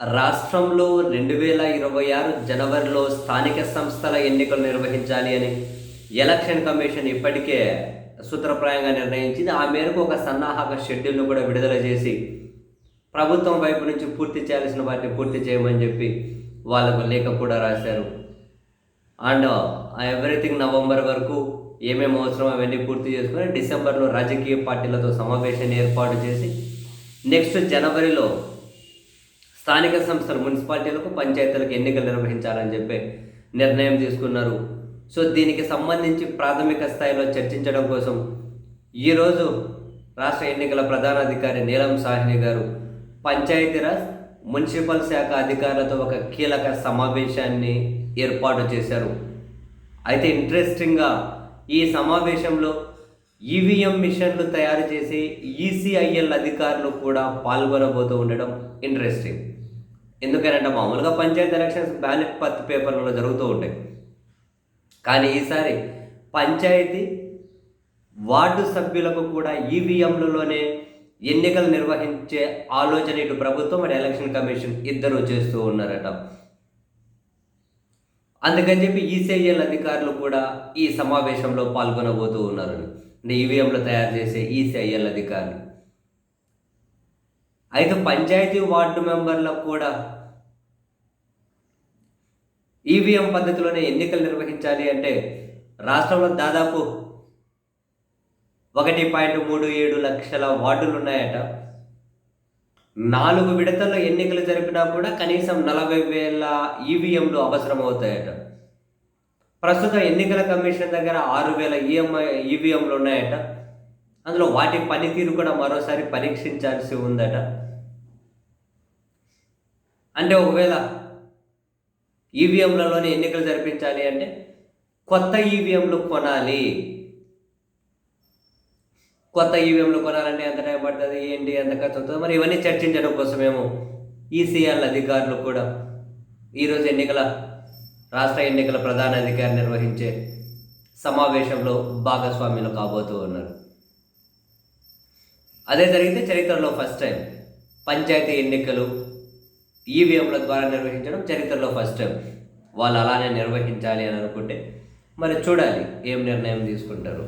రాష్ట్రంలో రెండు వేల ఇరవై ఆరు జనవరిలో స్థానిక సంస్థల ఎన్నికలు నిర్వహించాలి అని ఎలక్షన్ కమిషన్ ఇప్పటికే సూత్రప్రాయంగా నిర్ణయించింది. ఆ మేరకు ఒక సన్నాహక షెడ్యూల్ను కూడా విడుదల చేసి ప్రభుత్వం వైపు నుంచి పూర్తి చేయాల్సిన వాటిని పూర్తి చేయమని చెప్పి వాళ్ళకు లేఖ కూడా రాశారు. అండ్ ఎవ్రీథింగ్ నవంబర్ వరకు ఏమేమి అవసరం అవన్నీ పూర్తి చేసుకొని డిసెంబర్లో రాజకీయ పార్టీలతో సమావేశాన్ని ఏర్పాటు చేసి నెక్స్ట్ జనవరిలో స్థానిక సంస్థలు మున్సిపాలిటీలకు పంచాయతీలకు ఎన్నికలు నిర్వహించాలని చెప్పి నిర్ణయం తీసుకున్నారు. సో దీనికి సంబంధించి ప్రాథమిక స్థాయిలో చర్చించడం కోసం ఈరోజు రాష్ట్ర ఎన్నికల ప్రధాన అధికారి నీలం సాహ్ని గారు పంచాయతీరాజ్ మున్సిపల్ శాఖ అధికారులతో ఒక కీలక సమావేశాన్ని ఏర్పాటు చేశారు. అయితే ఇంట్రెస్టింగ్గా ఈ సమావేశంలో ఈవీఎం మిషన్లు తయారు చేసి ఈసీఐఎల్ అధికారులు కూడా పాల్గొనబోతూ ఉండడం ఇంట్రెస్టింగ్. ఎందుకనంటే మామూలుగా పంచాయతీ ఎలక్షన్స్ బ్యాలెట్ పత్తి పేపర్లలో జరుగుతూ ఉంటాయి. కానీ ఈసారి పంచాయతీ వార్డు సభ్యులకు కూడా ఈవీఎంలలోనే ఎన్నికలు నిర్వహించే ఆలోచన ఇటు ప్రభుత్వం అండ్ ఎలక్షన్ కమిషన్ ఇద్దరు చేస్తూ ఉన్నారట. అందుకని చెప్పి ఈసీఐఎల్ అధికారులు కూడా ఈ సమావేశంలో పాల్గొనబోతూ ఉన్నారు అంటే ఈవీఎంలు తయారు చేసే ఈసీఐఎల్ అధికారులు. ఐదు పంచాయతీ వార్డు మెంబర్లకు కూడా ఈవీఎం పద్ధతిలోనే ఎన్నికలు నిర్వహించాలి అంటే రాష్ట్రంలో దాదాపు ఒకటి పాయింట్ మూడు ఏడు లక్షల వార్డులు ఉన్నాయట. నాలుగు విడతల్లో ఎన్నికలు జరిపినా కూడా కనీసం నలభై వేల ఈవీఎంలు అవసరం అవుతాయట ప్రస్తుతం ఎన్నికల కమిషన్ దగ్గర ఆరు వేల ఈఎంఐ ఈవీఎంలు ఉన్నాయట. అందులో వాటి పనితీరు కూడా మరోసారి పరీక్షించాల్సి ఉందట. అంటే ఒకవేళ ఈవీఎంలలోనే ఎన్నికలు జరిపించాలి అంటే కొత్త ఈవీఎంలు కొనాలి. కొత్త ఈవీఎంలు కొనాలంటే ఎంత టైం పడుతుంది? ఏంటి? ఎంత ఖర్చు అవుతుంది? మరి ఇవన్నీ చర్చించడం కోసమేమో ఈసీఎల్ అధికారులు కూడా ఈరోజు ఎన్నికల రాష్ట్ర ఎన్నికల ప్రధాన అధికారి నిర్వహించే సమావేశంలో భాగస్వామ్యులు కాబోతూ ఉన్నారు. అదే జరిగితే చరిత్రలో ఫస్ట్ టైం పంచాయతీ ఎన్నికలు ఈవీఎంల ద్వారా నిర్వహించడం చరిత్రలో ఫస్ట్ టైం వాళ్ళు అలానే నిర్వహించాలి అని అనుకుంటే మరి చూడాలి ఏం నిర్ణయం తీసుకుంటారు.